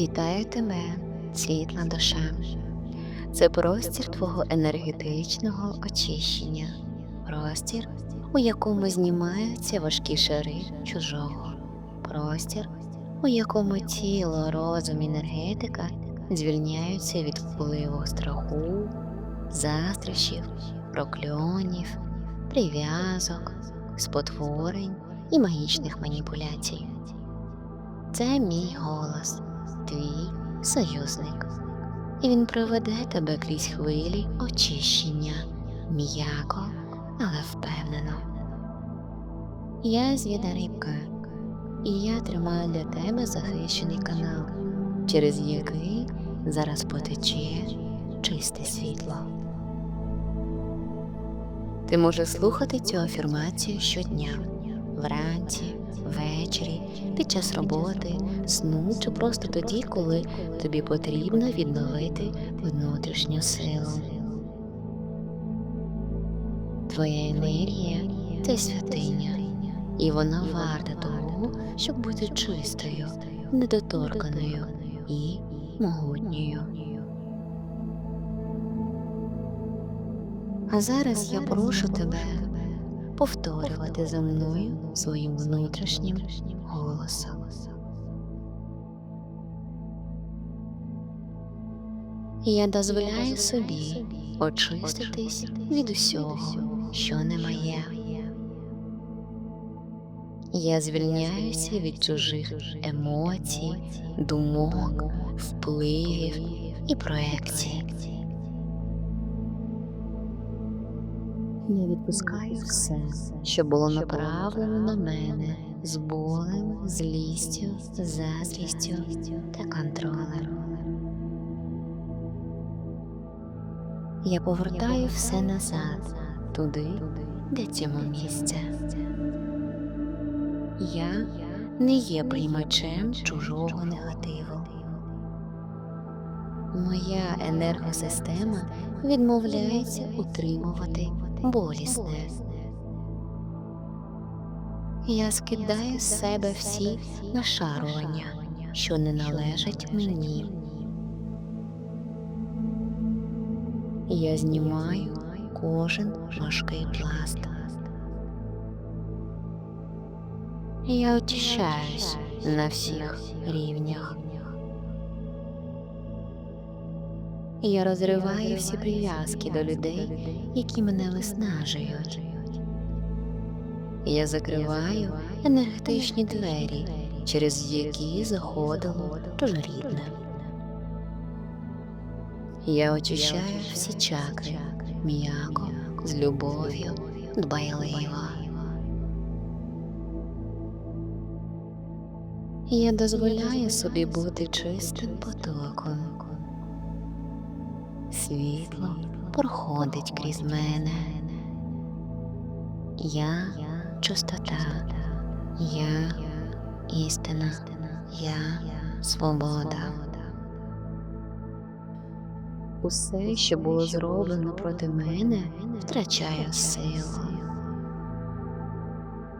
Вітаю тебе, світла душа. Це простір твого енергетичного очищення, простір, у якому знімаються важкі шари чужого, простір, у якому тіло, розум енергетика звільняються від впливу страху, застрощів, прокльонів, прив'язок, спотворень і магічних маніпуляцій. Це мій голос, твій союзник, і він проведе тебе крізь хвилі очищення, м'яко, але впевнено. Я звіда рибка, і я тримаю для тебе захищений канал, через який зараз потече чисте світло. Ти можеш слухати цю афірмацію щодня, вранці, ввечері, під час роботи, сну чи просто тоді, коли тобі потрібно відновити внутрішню силу. Твоя енергія це святиня, і вона варта того, щоб бути чистою, недоторканою і могутньою. А зараз я прошу тебе повторювати за мною своїм внутрішнім голосом. Я дозволяю собі очиститись від усього, що не моє. Я звільняюся від чужих емоцій, думок, впливів і проекцій. Я відпускаю все, що було направлено на мене з болем, злістю, заздрістю та контролем. Я повертаю все назад, туди, де цьому місця. Я не є приймачем чужого негативу. Моя енергосистема відмовляється утримувати болісне. Я скидаю з себе всі нашарування, що не належать мені. Я знімаю кожен важкий пласт. Я очищаюсь на всіх рівнях. Я розриваю всі прив'язки до людей, які мене виснажують. Я закриваю енергетичні двері, через які заходило чужорідне. Я очищаю всі чакри м'яко, з любов'ю, дбайливо. Я дозволяю собі бути чистим потоком. Світло проходить крізь мене. Я чистота, я істина, я свобода. Усе, що було зроблено проти мене, втрачає силу.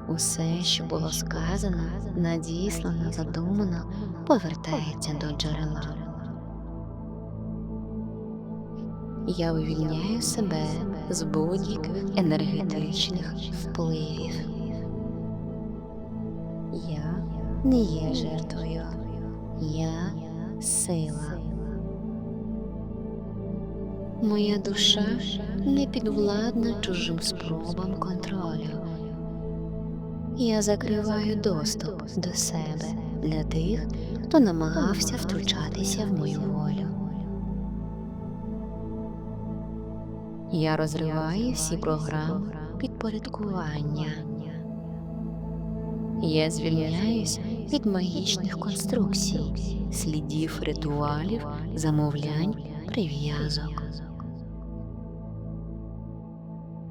Усе, що було сказано, надіслано, задумано, повертається до джерела. Я вивільняю себе з будь-яких енергетичних впливів. Я не є жертвою, я сила. Моя душа не підвладна чужим спробам контролю. Я закриваю доступ до себе для тих, хто намагався втручатися в мою волю. Я розриваю всі програми підпорядкування. Я звільняюсь від магічних конструкцій, слідів ритуалів, замовлянь, прив'язок.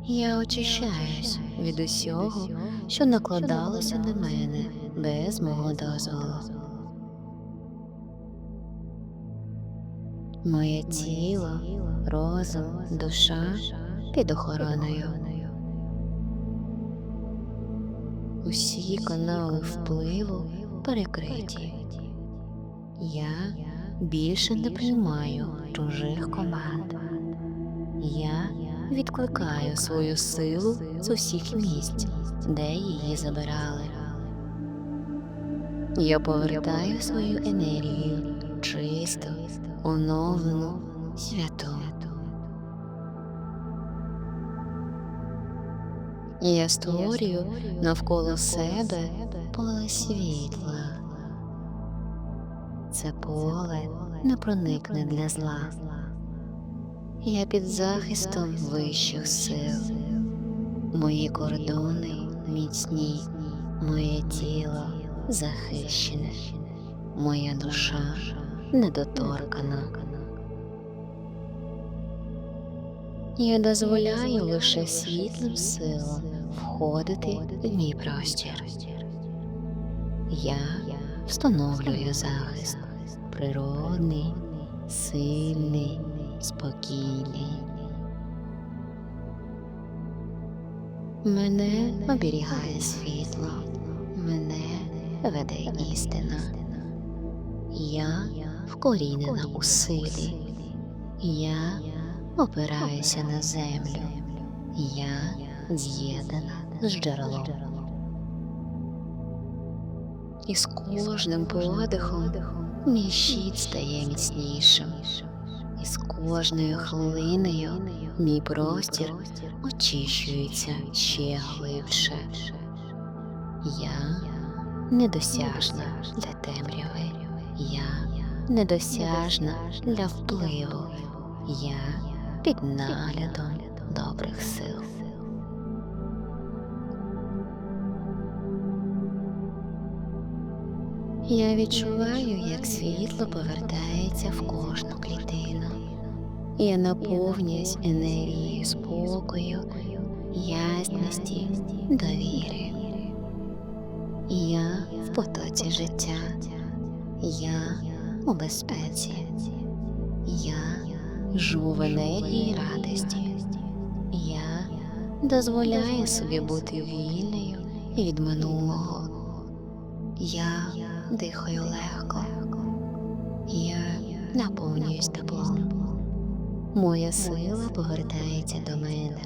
Я очищаюсь від усього, що накладалося на мене без мого дозволу. Моє тіло, розум, душа під охороною. Усі канали впливу перекриті. Я більше не приймаю чужих команд. Я відкликаю свою силу з усіх місць, де її забирали. Я повертаю свою енергію чисту, оновлену, святу. Я створюю навколо себе поле світла. Це поле не проникне для зла. Я під захистом вищих сил. Мої кордони міцні, моє тіло захищене, моя душа недоторкана. Я дозволяю лише світлим силам входити в мій простір. Я встановлюю захист. природний, сильний, спокійний. Мене оберігає світло, мене веде істина. Я вкорінена у силі, я опираюся на землю, я з'єднана з джерелом. І з кожним подихом мій щит стає міцнішим, і з кожною хвилиною мій простір очищується ще глибше. Я недосяжна для темряви, я недосяжна для впливу, я під наглядом добрих сил. Я відчуваю, як світло повертається в кожну клітину. Я наповнююсь енергією спокою, ясності, довіри. Я в потоці життя, я у безпеці, я енергії радості. Я дозволяю собі бути вільною від минулого. Я дихаю легко, я наповнююсь теплом. Моя сила повертається до мене.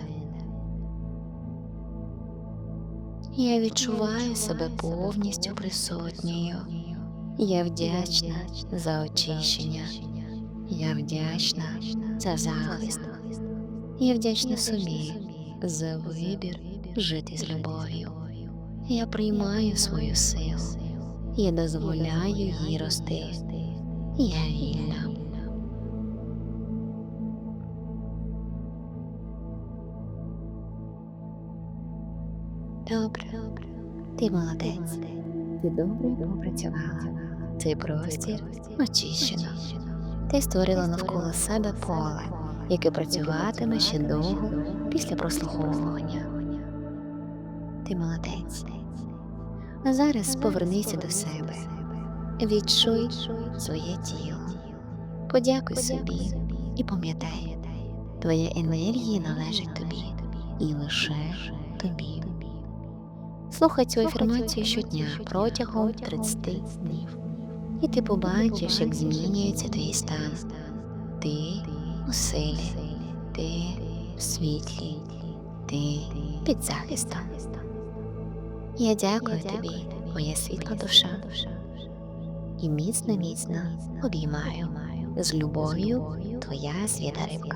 Я відчуваю себе повністю присутньою. Я вдячна за очищення. Я вдячна за захист. Я вдячна собі за вибір жити з любов'ю. Я приймаю свою силу. Я дозволяю їй рости. Я вільна. Добре, ти молодець. Ти добре попрацювала. Цей простір очищено. Ти створила навколо себе поле, яке працюватиме ще довго після прослуховування. Ти молодець. А зараз повернися до себе. Відчуй своє тіло. Подякуй собі і пам'ятай, твоя енергія належить тобі і лише тобі. Слухай цю афірмацію щодня протягом 30 днів. І ти побачиш, як змінюється твій стан. Ти у силі, ти в світлі, ти під захистом. Я дякую тобі, моя світла душа, і міцно міцно обіймаю. З любов'ю твоя свята рибка.